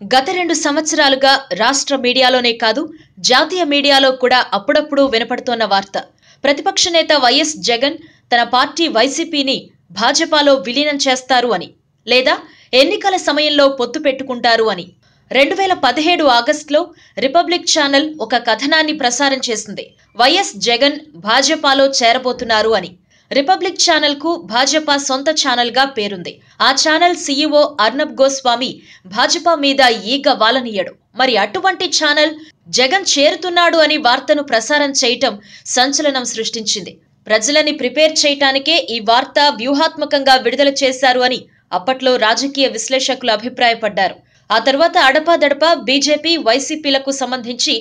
గత రెండు సంవత్సరాలుగా రాష్ట్ర మీడియాలోనే కాదు జాతీయ మీడియాలో కూడా అప్పుడప్పుడు వినపడుతోన్న వార్త. ప్రతిపక్ష నేత వైఎస్ జగన్ తన పార్టీ వైసీపీని భాజపాలో విలీనం చేస్తారు అని లేదా ఎన్నికల సమయంలో పొత్తు పెట్టుకుంటారు అని. రెండు వేల పదిహేడు ఆగస్టులో రిపబ్లిక్ ఛానల్ ఒక కథనాన్ని ప్రసారం చేసింది. వైఎస్ జగన్ భాజపాలో చేరబోతున్నారు అని. రిపబ్లిక్ ఛానల్కు భాజపా సొంత ఛానల్గా పేరుంది. ఆ ఛానల్ సీఈఓ అర్నబ్ గోస్వామి భాజపా మీద ఈగ వాలనీయడు. మరి అటువంటి ఛానల్ జగన్ చేరుతున్నాడు అని వార్తను ప్రసారం చేయటం సంచలనం సృష్టించింది. ప్రజలని ప్రిపేర్ చేయటానికే ఈ వార్త వ్యూహాత్మకంగా విడుదల చేశారు అని అప్పట్లో రాజకీయ విశ్లేషకులు అభిప్రాయపడ్డారు. ఆ తర్వాత అడపాదడపా బీజేపీ వైసీపీలకు సంబంధించి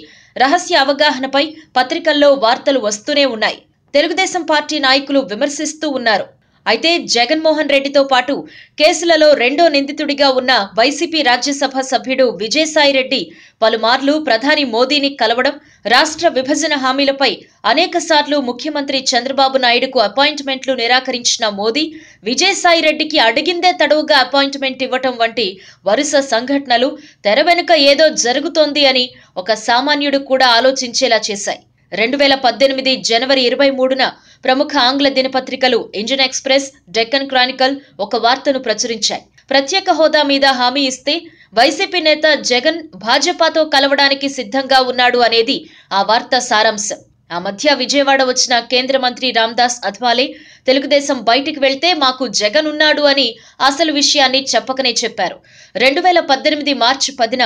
రహస్య అవగాహనపై పత్రికల్లో వార్తలు వస్తూనే ఉన్నాయి. తెలుగుదేశం పార్టీ నాయకులు విమర్శిస్తూ ఉన్నారు. అయితే జగన్మోహన్ రెడ్డితో పాటు కేసులలో రెండో నిందితుడిగా ఉన్న వైసీపీ రాజ్యసభ సభ్యుడు విజయసాయిరెడ్డి పలుమార్లు ప్రధాని మోదీని కలవడం రాష్ట్ర విభజన హామీలపై అనేకసార్లు ముఖ్యమంత్రి చంద్రబాబు నాయుడుకు అపాయింట్మెంట్లు నిరాకరించిన మోదీ విజయసాయిరెడ్డికి అడిగిందే తడవుగా అపాయింట్మెంట్ ఇవ్వటం వంటి వరుస సంఘటనలు తెర వెనుక ఏదో జరుగుతోంది అని ఒక సామాన్యుడు కూడా ఆలోచించేలా చేశాయి. రెండు వేల పద్దెనిమిది జనవరి ఇరవై మూడున ప్రముఖ ఆంగ్ల దినపత్రికలు ఇండియన్ ఎక్స్ప్రెస్ డెక్కన్ క్రానికల్ ఒక వార్తను ప్రచురించాయి. ప్రత్యేక హోదా మీద హామీ ఇస్తే వైసీపీ నేత జగన్ భాజపాతో కలవడానికి సిద్ధంగా ఉన్నాడు అనేది ఆ వార్త సారాంశం. ఆ మధ్య విజయవాడ వచ్చిన కేంద్ర మంత్రి రామ్దాస్ అథ్వాలే తెలుగుదేశం బయటికి వెళ్తే మాకు జగన్ ఉన్నాడు అని అసలు విషయాన్ని చెప్పకనే చెప్పారు. రెండు వేల పద్దెనిమిది మార్చి పదిన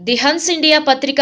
ది హన్స్ ఇండియా పత్రిక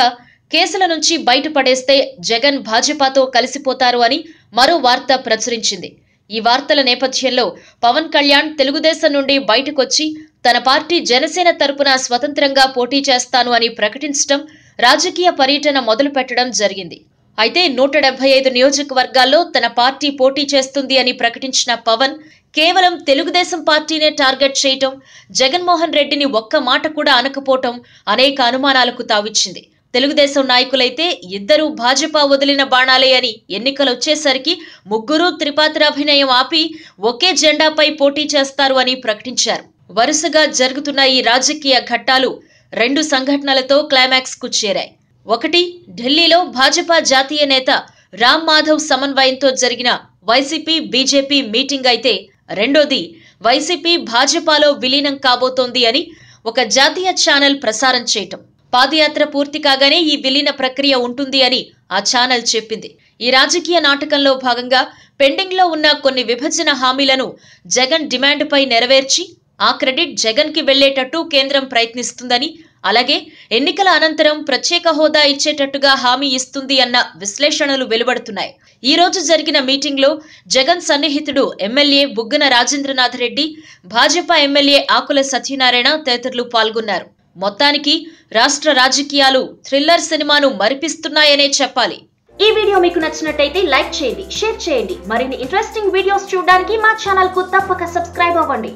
కేసుల నుంచి బయటపడేస్తే జగన్ భాజపాతో కలిసిపోతారు అని మరో వార్త ప్రచురించింది. ఈ వార్తల నేపథ్యంలో పవన్ కళ్యాణ్ తెలుగుదేశం నుండి బయటకొచ్చి తన పార్టీ జనసేన తరపున స్వతంత్రంగా పోటీ చేస్తాను అని ప్రకటించడం రాజకీయ పర్యటన మొదలు పెట్టడం జరిగింది. అయితే నూట డెబ్బై ఐదు నియోజకవర్గాల్లో తన పార్టీ పోటీ చేస్తుంది అని ప్రకటించిన పవన్ కేవలం తెలుగుదేశం పార్టీనే టార్గెట్ చేయటం జగన్మోహన్ రెడ్డిని ఒక్క మాట కూడా అనకపోవటం అనేక అనుమానాలకు తావిచ్చింది. తెలుగుదేశం నాయకులైతే ఇద్దరూ భాజపా వదిలిన బాణాలే అని ఎన్నికలు వచ్చేసరికి ముగ్గురు త్రిపాత్రాభినయం ఆపి ఒకే జెండాపై పోటీ చేస్తారు అని ప్రకటించారు. వరుసగా జరుగుతున్న ఈ రాజకీయ ఘట్టాలు రెండు సంఘటనలతో క్లైమాక్స్కు చేరాయి. ఒకటి ఢిల్లీలో భాజపా జాతీయ నేత రామ్ మాధవ్ సమన్వయంతో జరిగిన వైసీపీ బీజేపీ మీటింగ్ అయితే రెండోది వైసీపీ భాజపాలో విలీనం కాబోతోంది అని ఒక జాతీయ ఛానల్ ప్రసారం చేయటం. పాదయాత్ర పూర్తి కాగానే ఈ విలీన ప్రక్రియ ఉంటుంది అని ఆ ఛానల్ చెప్పింది. ఈ రాజకీయ నాటకంలో భాగంగా పెండింగ్లో ఉన్న కొన్ని విభజన హామీలను జగన్ డిమాండ్పై నెరవేర్చి ఆ క్రెడిట్ జగన్కి వెళ్ళేటట్టు కేంద్రం ప్రయత్నిస్తుందని అలాగే ఎన్నికల అనంతరం ప్రత్యేక హోదా ఇచ్చేటట్టుగా హామీ ఇస్తుంది అన్న విశ్లేషణలు వెలువడుతున్నాయి. ఈ రోజు జరిగిన మీటింగ్లో జగన్ సన్నిహితుడు ఎమ్మెల్యే బుగ్గన రాజేంద్రనాథ్ రెడ్డి భాజపా ఎమ్మెల్యే ఆకుల సత్యనారాయణ తదితరులు పాల్గొన్నారు. మొత్తానికి రాష్ట్ర రాజకీయాలు థ్రిల్లర్ సినిమాను మరిపిస్తున్నాయనే చెప్పాలి. ఈ వీడియో మీకు నచ్చినట్టయితే లైక్ చేయండి షేర్ చేయండి. మరిన్ని ఇంట్రెస్టింగ్ వీడియోస్ చూడడానికి మా ఛానల్కు తప్పక సబ్స్క్రైబ్ అవ్వండి.